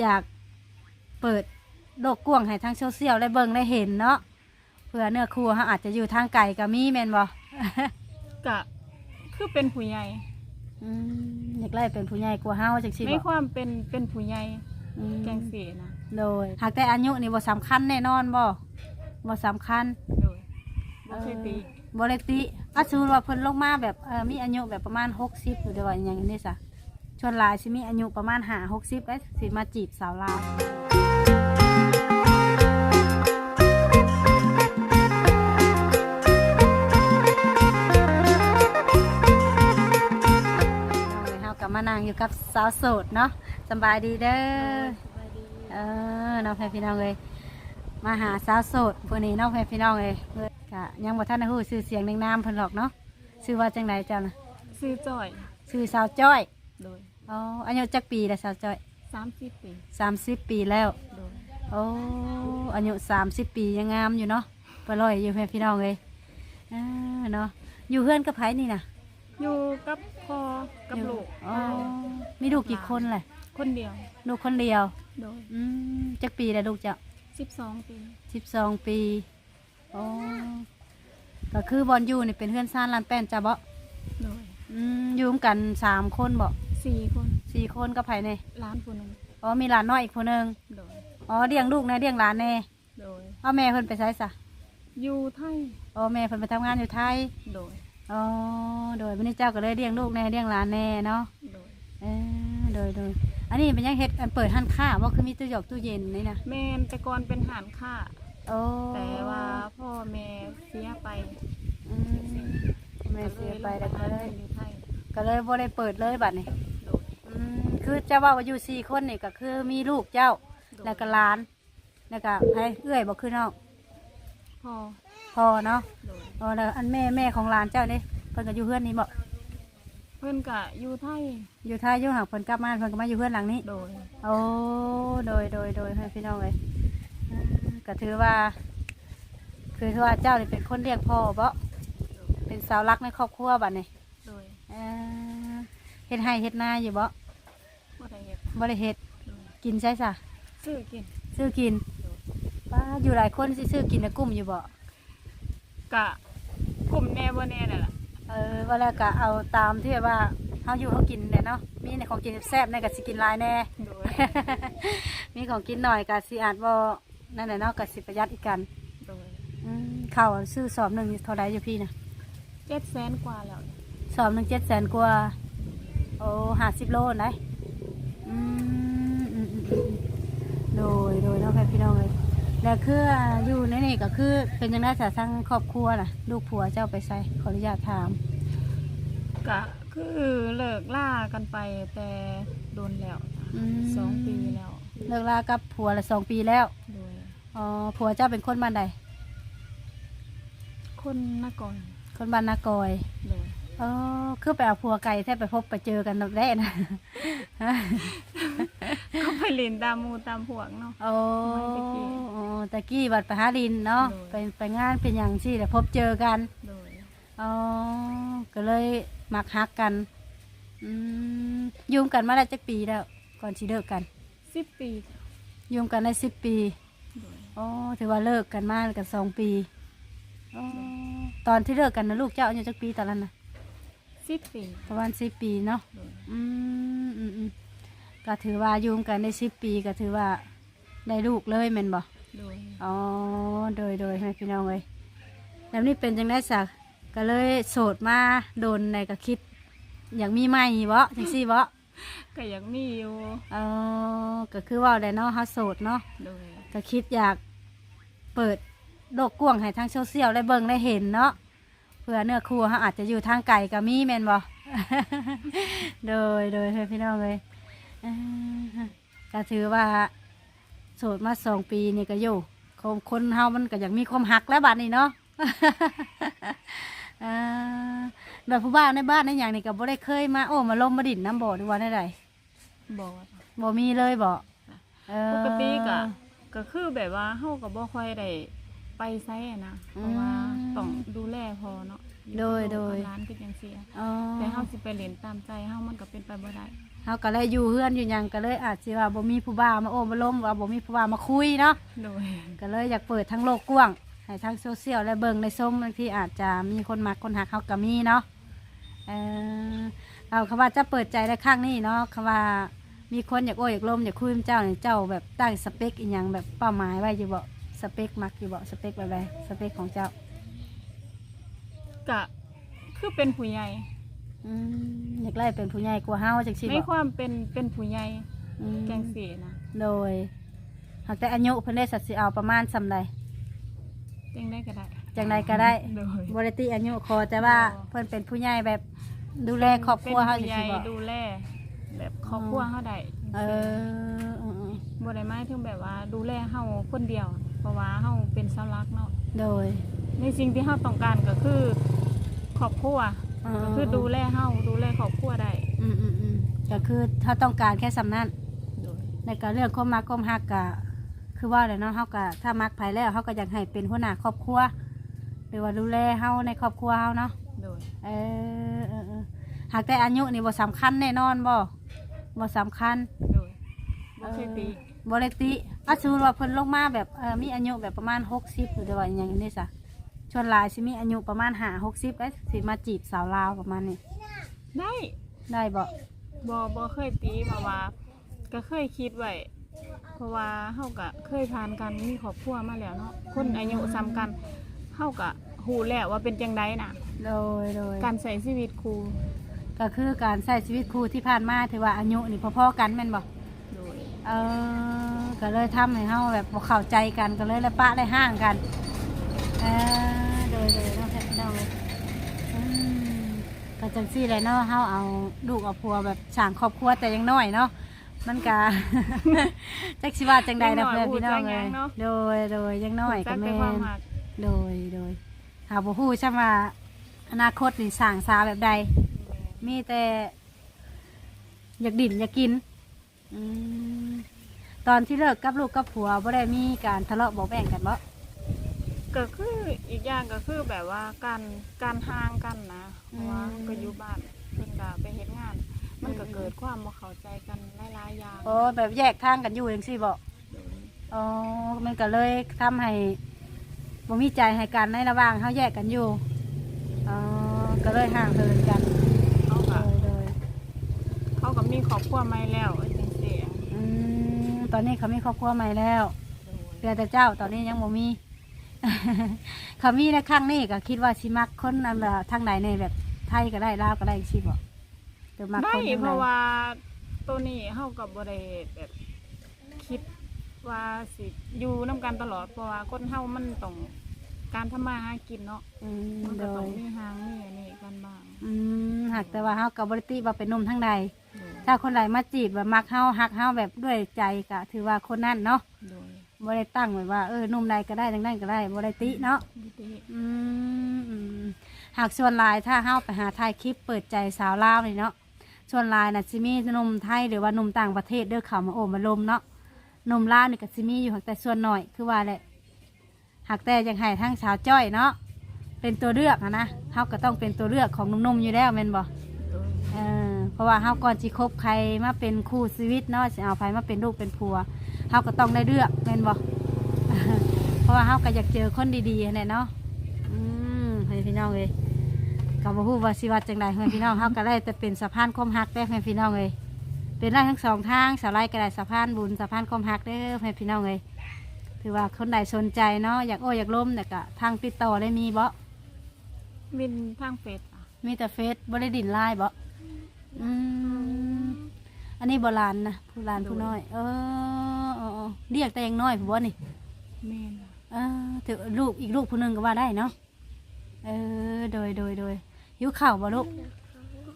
อยากเปิดโลกกว้างให้ทางโซเชียลได้เบิ่งได้เห็นเนาะเพื่อเนื้อคู่เขาอาจจะอยู่ทางไกลก็มีแม่นบ่ กะคือเป็นผู้ใหญ่อืมอยากไล่เป็นผู้ใหญ่กว่าเฮาจังซี่ในบ่ความเป็นเป็นผู้ใหญ่อืมแกงสีนะโดยหากแต่อายุนี่บ่สำคัญแน่นอนบ่บ่สำคัญ โดยบ่เคยตีบ่ได้ติอาสมมุติว่าเพิ่นลงมาแบบเออมีอายุแบบประมาณ 60หรือว่าอหย่างนี้ซะ ชวนหลายสิมีอายุประมาณ5 60เอ้ยสิมาจีบสาวลาวเอาเลยเฮากลับมานั่งอยู่กับสาวโสดเนาะสำบายดีเด้อเออน้องแพรพี่น้องเลยมาหาสาวโสดพวกนี้น้องแพรพี่น้องเลยเพื่อกะยังบ่ทันได้ฮู้ชื่อเสียงในนามเพิ่นหรอกเนาะชื่อว่าจังไดเจ้านะซื้อจ่อยชื่อสาวจ้อยโดย อ๋ออายุจักปีแล้วสาวจ้อย30ปี30ปีแล้วโดยโอ้อายุ30ปียังงามอยู่เนาะปลอยอยู่แพรพี่น้องเลยเออเนาะอยู่เฮือนกับไผนี่น่ะอยู่กับพ่อกับลูกอ๋อมีลูกกี่คนแหละคนเดียวลูกคนเดียวโดยอืมจักปีแล้วลูกเจ้า12ปีสิบสองปีโอ้ก็คือบอลอยู่นี่เป็นเพื่อนซ่านลานแป้นจ้ะบ่โดยอืมอยู่ร่วมกันสามคนบ่ 4คนสี่คนก็ภายในล้านผู้หนึงอ๋อมีหลานน้อยอีกคนหนึ่งโดยอ๋อเลี้ยงลูกนะเลี้ยงหลานแน่โดยเอาแม่เพิ่นไปไสซะอยู่ไทยอ๋อแม่เพิ่นไปทำงานอยู่ไทยโดยอ๋อโดยวันนี้เจ้าก็เลยเลี้ยงลูกแน่เลี้ยงหลานแน่เนาะโดยเออโดยโดยอันนี้เป็นยังเฮ็ดอันเปิดห้านค้าบ่คือมีตู้หยอกตู้เย็นนี่นะแม่นแต่ก่อนเป็นหานค้าโอ้แต่ว่าพ่อแม่เสียไปอืมแม่เสียไปแล้วก็เลย อยู่ไทย ก็เลยบ่ได้เปิดเลยบัดนี้โดยอืมคือเจ้าว่าว่าอยู่สี่คนนี่ก็คือมีลูกเจ้า แล้วก็หลาน แล้วก็ให้เอื้อยบอกคือน้องพ่อพอเนาะโดยอ๋อแล้วอันแม่แม่ของหลานเจ้านี่เพิ่นก็อยู่เพื่อนนี้บ่เพิ่นกะอยู่ไทยอยู่ท่าอยู่ห่างเพิ่นกลับมาเพิ่นก็มาอยู่เพื่อนหลังนี้ โดยโอ้โดยโดยโดยให้พี่น้องเลยอืมก็ถือว่า คือถือว่าเจ้านี่เป็นคนเลี้ยงพ่อบ่เป็นสาวรักในครอบครัวบัดนี้โดยเอ่อเฮ็ดให้เฮ็ดนาอยู่บ่บ่ได้เฮ็ดบ่ได้เฮ็ดโดยกินใช่ซะซื้อกินซื้อกินป้าอยู่หลายคนสิซื้อกินในกลุ่มอยู่บ่กะกลุ่มแน่บ่แน่นั่นล่ะเออว่าแล้วก็เอาตามที่แบบว่าเฮาอยู่เฮากินเนี่ยเนาะมีในของกินแซ่บๆในก็สิกินหลายแน่ โดย มีของกินหน่อยก็สิอาจบ่นั่นแหละเนาะก็สิประหยัดอีกกันโดยอืมข้าวซื้อสอบหนึงเท่าใดอยู่พี่นะ700,000กว่าแล้ว สอบหนึง700,000กว่า โอ้50โลได้อืมอืมอืมอืมโดยโดยเนาะค่ะพี่น้องเอ้ยแล้วคืออยู่ในนี่ก็คือเป็นจังได๋ซะทั้งครอบครัวน่ะ ลูกผัวเจ้าไปใส่ขออนุญาตถามกะคือเลิกล่ากันไปแต่โดนแล้วอืม สองปีแล้วเลิกลากับผัวละสองปีแล้วโดยอ๋อผัวเจ้าเป็นคนบ้านใดคนนก่อนคนบ้านนากอยโดย อ๋อคือไปเอาผัวไก่แทบไปพบไปเจอกันนับแรกนะก็ไปเล่นตามหมู่ตามพวกเนาะ โอ้ตะกี้อ๋อตะกี้บัดไปหาดินเนาะโดย ไปไปงานเป็นอย่างที่แต่พบเจอกันโดยอ๋อก็เลยมักฮักกันอืมอยุ่งกันมาได้จักปีแล้ว ก่อนที่เลิกกัน10ปีอยุ่งกันได้สิบปีโดยอ๋อถือว่าเลิกกันมากันสองปีอ๋อตอนที่เลิกกันนะลูกเจ้าอายุจักปีตอนนั้นนะ 10ปีประมาณสิบปีเนาะโดยอืมอืมอืมก็ถือว่าอยุ่งกันได้สิบปีก็ถือว่าได้ลูกเลยแม่นบ่โดยอ๋อโดยโดยให้พี่น้องเลยแล้วนี่เป็นจังได้สักก็เลยโสดมาโดนในก็คิด อยากมีใหม่บ่จังซี่บ่ก็ยังมีอยู่เออก็คือว่าได้เนาะเฮาโสดเนาะโดยก็คิดอยากเปิดโลกกว้างให้ทางโซเชียลได้เบิ่งได้เห็นเนาะ เพื่อเนื้อคู่เขาอาจจะอยู่ทางไกลก็มีแม่นบ่โดยโดยให้พี่น้องเลยเอ้อก็ถือว่าโสดมาสองปีนี่ก็อยู่คงคนเฮามันก็อยากมีความหักแล้วบัดนี้เนาะเอ่อแบบผู้บ้านในบ้านในอย่างนี้ก็บ่ได้เคยมาโอ้มาลมมาดิ่นน้ำบ่อหรือว่าได้ใดบอกบ่มีเลยบ่เออปกติก็ก็คือแบบว่าเฮาก็บ่ค่อยได้ ไปไสอะนะเพราะว่าอืมต้องดูแลพอเนาะโดยโดย ร้านก็ยังเสียอ๋อแต่เฮาสิไปเล่นตามใจเฮามันก็เป็นไปบ่ได้อเฮาก็เลยอยู่เฮือนอยู่หยังก็เลยอาจสิว่าบ่มีผู้บ่าวมาโอ้มาล้มว่าบ่มีผู้บ่าวมาคุยเนาะโดยก็เลยอยากเปิดทั้งโลกกว้างให้ทั้งโซเชียลและเบิ่งในส้มบางทีอาจจะมีคนมักคนหักเฮาก็มีเนาะเออเอาคำว่าจะเปิดใจในข้างนี้เนาะคำว่ามีคนอยากโอ้อยากล้มอยากคุยกับเจ้าเนี่ยเจ้าแบบตั้งสเปคอีหยังแบบเป้าหมายไว้อยู่บ่ สเปคมักอยู่บ่สเปคแบบใดสเปคของเจ้า กะคือเป็นผู้ใหญ่อืมอยากไล่เป็นผู้ใหญ่กว่าเฮาจังซี่ในบ่ความเป็นเป็นผู้ใหญ่อืมแกงสีนะโดยหากแต่อายุเพิ่นได้สัตว์สิเอาประมาณสำใด จังได้ก็ได้จังใดก็ได้ โดยบริติอายุขอแต่ว่าอ๋อเพิ่นเป็นผู้ใหญ่แบบดูแลครอบครัวเฮาเป็นจังผู้ใหญ่ซี่บ่ดูแลแบบครอบครัวเฮาได้เอออืมบ่ได้หมายถึงแบบว่าดูแลเฮาคนเดียว เพราะว่าเฮาเป็นเสาหลักเนาะๆโดยในสิ่งที่เฮาต้องการก็คือครอบครัวก็คือดูแลเฮาดูแลครอบครัวได้อืมอืมอืมก็คือถ้าต้องการแค่สำนั้นโดยในการเรื่องความมักความฮักก็คือว่าแหละเนาะเฮาก็ถ้ามักไผแล้วเฮาก็อยากให้เป็นหัวหน้าครอบครัวหรือว่าดูแลเฮาในครอบครัวเฮาเนาะโดยเออเออเออหากแต่อายุนี่บ่สำคัญแน่นอนบ่บ่สำคัญ โดยบ่เคยตี บริติอาสมมติว่าเพิ่นลงมาแบบเออมีอายุแบบประมาณหกสิบหรือว่าอหย่างนี้ซะชวนหลายสิมีอายุประมาณห้าหกสิบไอ้สิมาจีบสาวลาวประมาณนี้ ได้ได้บ่บ่บ่เคยตีเพราะว่า ก็เคยคิดไว้เพราะว่าเฮาก็เคยผ่านการมีครอบครัวมาแล้วเนาะคนอายุซ้ำกันเฮาก็ฮู้แล้วว่าเป็นจังไดน่ะ โดยโดยการใช้ชีวิตครูก็คือการใช้ชีวิตคู่ที่ผ่านมาถือว่าอายุนี่พอๆกันแม่นบ่โดย เออก็เลยทำให้เฮาแบบบ่เข้าใจกันก็เลยละปะได้ห่างกันเออโดยโดยเนาะพี่น้องเลยอืมก็จังซี่แหละเนาะเฮาเอาลูกเอาผัวแบบสร้างครอบครัวแต่ยังน้อยเนาะมันก็จักสิว่าจังใดนะเพื่อนพี่น้องเลยโดยโดยยังน้อยจัก็กแม่แต่ความนหักโดยโดยหาบ่ฮู้ใช่ว่าอนาคตนี่สร้างสาแบบใด มีแต่ อยากดิ่นอยากกิน อมตอนที่เลิกกับลูกกับผัวบ่ได้มีการทะเลาะเบาะแบ่งกันบ่ก็คืออีกอย่างก็คือแบบว่าการการห่างกันนะเพราะว่าก็อยู่บ้านเพิ่นก็ไปเฮ็ดงาน มันก็เกิดความบ่เข้าใจกันหลายๆอย่างโอ้แบบแยกทางกันอยู่จังซี่บ่อ๋อมันก็เลยทำให้บ่มีใจให้กันในระหว่างเฮาแยกกันอยู่อ๋อก็เลยห่างเหินกันเขาโดก็ยโดยเขาก็มีครอบครัวใหม่แล้วจังซี่อืม ตอนนี้เขามีครอบครัวใหม่แล้วเดือแต่เจ้าตอนนี้ยังบ่มี เขามีในครั้งนี้ก็คิดว่าสิมักคนอันละทางไหนในแบบไทยก็ได้ลาวก็ได้สิบ่หรือมักได้คนทางเพไหนราะว่าตัวนี้เฮาก็บ่ได้แบบคิดว่าสิอยู่นํกันตลอดเพราะว่าคนเฮามันต้องการทำมาหากินเนาะอืมมันโดก็ต้องยมีหางมีอันนี้กันบ้างอืมหากแต่ว่าเฮากับบริติว่าเป็นหนุ่มทางใดโดย ถ้าคนใดมาจีบแบบมักเฮาฮักเฮาแบบด้วยใจก็ถือว่าคนนั้นเนาะโดยบ่ได้ตั้งไว้ว่าเออหนุ่มใดก็ได้ทางนั้นก็ได้บ่ได้ติเนาะบุติอืมอืมหากส่วนหลายถ้าเฮาไปหาถ่ายคลิปเปิดใจสาวลาวนี่เนาะส่วนหลายน่ะสิมีหนุ่มไทยหรือว่าหนุ่มต่างประเทศเด้อเข้ามาโอบมาลมเนาะหนุ่มลาวนี่ก็สิมีอยู่หากแต่ส่วนหน่อยคือว่าแหละหากแต่ยังให้ทั้งสาวจ้อยเนาะเป็นตัวเลือกอะนะเฮาก็ต้องเป็นตัวเลือกของหนุ่มๆอยู่แล้วแม่นบ่โดยเออเพ ราะว่าเฮาก่อนสิคบใครมาเป็นคู่ชีวิตเนาะสิเอาใครมาเป็นลูกเป็นผัวเฮาก็ต้องได้เลือกแม่นบ่เพราะว่าเฮาก็อยากเจอคนดีๆแน่เนาะอืมให้พี่น้องเลยก็บ่ฮู้ว่าสิว่าจังไดให้พี่น้องเฮาก็ได้แต่เป็นสะพานความฮักได้ให้พี่น้องเลยเป็นได้ทั้งสองทางสาวไลก็ได้สะพานบุญสะพานความฮักเด้อให้พี่น้องเลยถือว่าคนใดสนใจเนาะอยากโอ้อยากล้มแต่ยก็ทางติดต่อได้มีบ่มินทางเฟซอะมีแต่เฟซบ่ได้ดินไลน์บ่ อืมอันนี้โบราณนะผู้หลานผู้น้อย เออเออเออเรียกแต่ยังน้อยผู้บ่นี่แม่นเออถือลูกอีกลูกผู้หนึงก็ว่าได้เนาะเออโดยโดยโดยหิวข้าวบ่ลูก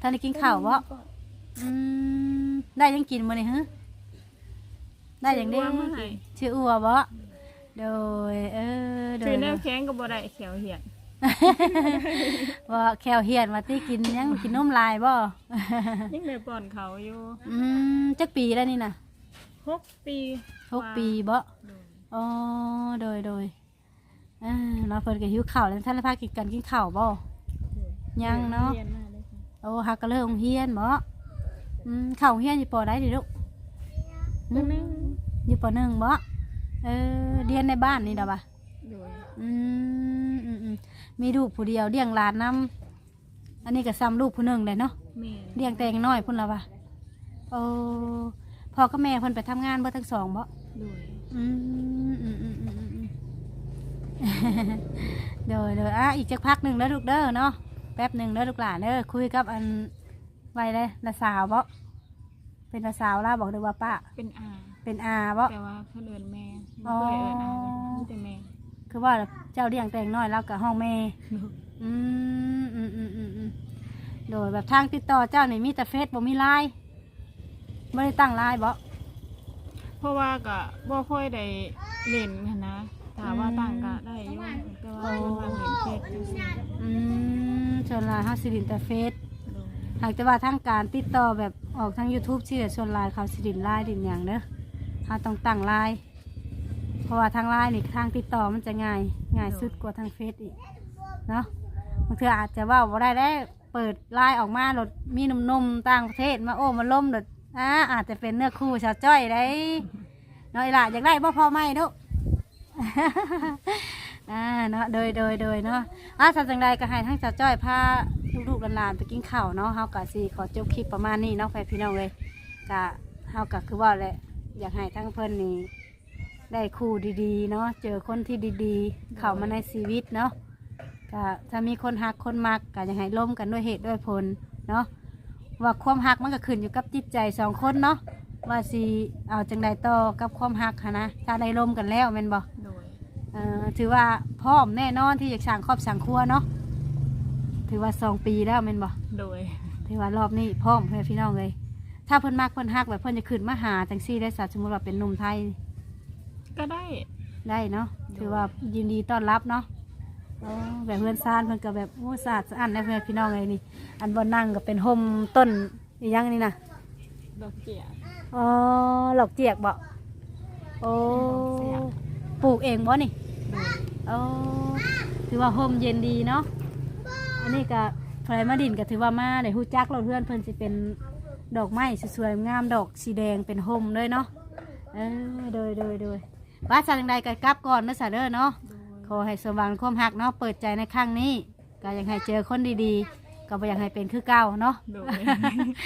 ท่านได้กินข้าวบ่อืมได้ยังกินมื้อนี่ฮะได้ยังได้ซื้อมาให้ชื่ออัวบ่โดยเออโดถืยอแนวแข็งก็บ่ได้แขวเหียน ว่าแควเฮียนมาตีกินยังกินนมลายบ่ ยังได้ป้อนเขาอยู่อืมจักปีแล้วนี่น่ะหกปีหกปีบ่โดยอ๋อโดยโดยอ่าเราเพิ่นก็หิวข้าวแล้วท่านได้พากินกันกินข้าวบ่ยังเนาะรียมาเลยค่ะโอ้ฮักก็เลยองเฮียนบ่อือืมเข้าเฮียนอยู่ปอได้ดิลูกนึงนึงอยู่ปหนึ่งบ่เออเรียนในบ้านนี่ดอกบ่ะโดยอืมอื มอืมมีลูกผู้เดียวเลี้ยงหลานนํอันนี้ก็ซ้ำลูกผู้หนึ่งเลยเนาะแม่เลี้ยงแต่งน้อยพุ่นละบ่ะโอ้พ่อกับแม่เพิ่นไปทำงานเบ่ทั้งสองบ่โดยอืมอืมอืมอืมอืมอืม เดี๋ยวเดี๋ยวอะอีกจักพักหนึ่งแล้วลูกเด้อเนาะแป๊บหนึ่งเด้อลูกหลานเด้อคุยกับอันไว้เลยละสาวบ่เป็นละสาวล่าบอกเลยว่าป้าเป็นอาเป็นอาบ่แต่ว่าเขาเดินแม่อ๋บ่อเคยเอิ้นอามีแต่แม่ คือว่าเจ้าเลี้ยงแต่งน้อยแล้วกับห้องแม่อืมอืมอืมอืมอืมโดยแบบทางติดต่อเจ้านี่มีแต่เฟซบ่มีไลน์ไม่ได้ตั้งไลน์บ่เพราะว่าก็บ่ค่อยได้เล่นหั้นนะถ้าว่าอืมตั้งก็ได้อยู่แต่ว่าเพิ่นว่าเล่นเฟซจังซี่อืมส่วนไลน์เฮาสิดินแต่เฟซโดยหากแต่ว่าทางการติดต่อแบบออกทาง YouTube ชื่อส่วนไลน์เขาสิดินไลน์ดินอย่างเด้อเฮาต้องตั้งไลน์ เพราะว่าทางไลน์นี่ทางติดต่อมันจะง่ายง่ายสุดกว่าทางเฟซอีกเนาะบางเทื่ออาจจะว่าบ่ได้ได้เปิดไลน์ออกมาหลดมีหนุ่มๆต่างประเทศมาโอ้มาล่มหลดอ่าอาจจะเป็นเนื้อคู่ชาวจ้อยได้เนาะอีหล่ะอยากได้บ่พอไหมเด้ออ่าเนาะโดยโดยโดยเนาะอะสัจังใดก็ให้ทั้งสาวจ้อยพาลูกๆหลานๆไปกินข้าวเนาะเฮากะสิขอจบคลิปประมาณนี้เนาะแฟนพี่น้องเลยกะเฮากะคือว่าแหละอยากให้ทั้งเพิ่นนี่ ได้คู่ดีๆ เนาะเจอคนที่ดีๆ เข้ามาในชีวิตเนาะก็ถ้ามีคนหักคนมักก็อยากให้ร่วมกันด้วยเหตุด้วยผลเนาะว่าความหักมันก็ขึ้นอยู่กับจิตใจสองคนเนาะว่าสิเอาจังใดต่อกับความหักหั้นนะถ้าได้ร่วมกันแล้วแม่นบ่โดยเอ่อถือว่าพร้อมแน่นอนที่จะสั่งครอบสั่งครัวเนาะถือว่าสองปีแล้วแม่นบ่ โดยถือว่ารอบนี้พร้อมเพื่อนพี่น้องเลย ถ้าเพิ่นมากเพิ่นฮักแบบเพิ่นจะขึ้นมาหาจังซี่ได้สัตว์สมมติว่าเป็นหนุ่มไทย ก็ได้ ได้เนาะถือว่ายินดีต้อนรับเนาะอ๋อแบบเพื่อนซ่านเพิ่นก็แบบโอ้สะอาดสะอันได้เพื่อนพี่น้องเลยนี่ อันบนนั่งก็เป็นห่มต้นอีหยังนี่นะดอกเจียอ๋อหลอกเจียกบ่โอ้ปลูกเองบ่นี่โดยโอ้ถือว่าโฮมเย็นดีเนาะอันนี้ก็ไฟมาดินก็ถือว่ามาในหูจักเราเพื่อนเพิ่นสิเป็นดอกไม้สวยๆงามดอกสีแดงเป็นโฮมเลยเนาะเออโดยโดยโดย บ้านสังใดก็กลับก่อนเมื่อสาเด้อเนาะโดยขอให้สว่างความหักเนาะเปิดใจในครั้งนี้ก็อยากให้เจอคนดีๆ ก็บ่อยากให้เป็นคือเก่าเนาะโดย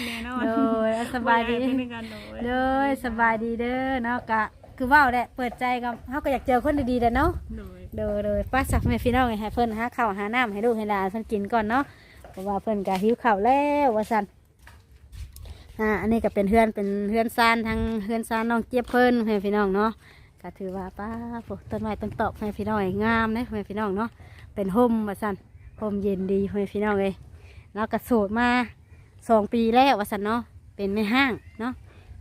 แน่นอนโดยสบายดีบ่อกให้เป็นกันโดยโดยสบายดีเด้อเนาะกะคือว่าวแหละเปิดใจกับเขาก็อยากเจอคนดีๆแหละเนาะโดยโดยโดยป้าสักแม่พี่น้องให้เพิ่นหาข้าวหาน้ำให้ลูกให้หลานเพิ่นกินก่อนเนาะเพราะว่าเพิ่นก็หิวข้าวแล้วว่าซั่นอ่าอันนี้ก็เป็นเฮือนเป็นเฮือนซานทางเฮือนซานน้องเจี๊ยบเพิ่นให้พี่น้องเนาะ ก็ถือว่าป้าพวกต้นไม้ต้นตอกให้พี่น้องงามนะให้พี่น้องเนาะเป็นห่มว่าซั่นห่มเย็นดีให้พี่น้องเลยแล้วก็โสดมาสองปีแล้วว่าซั่นเนาะเป็นแม่ห้างเนาะ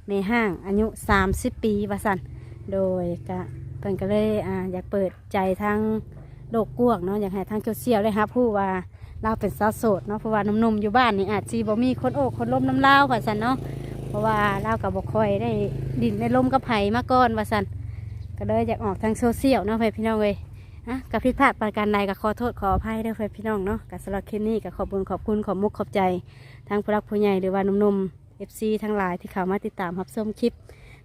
แม่ห้างอายุสามสิบปีว่าซั่นโดยก็เพิ่นก็เลยอ่าอยากเปิดใจทางโลกกว้างเนาะอยากให้ทางโซเชียลได้ครับผู้ว่าเราเป็นสาวโสดเนาะเพราะว่าหนุ่มๆอยู่บ้านนี่อาจจีบ่มีคนโอ้คนล้มน้ำเล่าวว่าสันเนาะเพราะว่าเรากับบ่คอยได้ดินได้ลมกับไผมาก่อนว่าสัน ก็เลยอยากออกทางโซเชียลเนาะเพื่อนพี่น้องเลยนะกับพิดพลาดประการใดก็ขอโทษขออภัยเด้อเพื่อนพี่น้องเนาะกับสำหรับคลิปนี้ก็ขอบคุณขอบคุณขอบมุกขอบใจทางผู้รักผู้ใหญ่หรือว่านุ่มๆ FC ทั้งหลายที่เข้ามาติดตามรับชมคลิป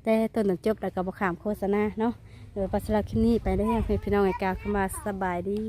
ได้ต้นจนจบแล้วก็บ่ขามโฆษณาเนาะเดี๋ยวปัสสาวะคลิปนี้ไปได้ยังเพื่อนพี่น้องไอ้กาวเข้ามาสบายดี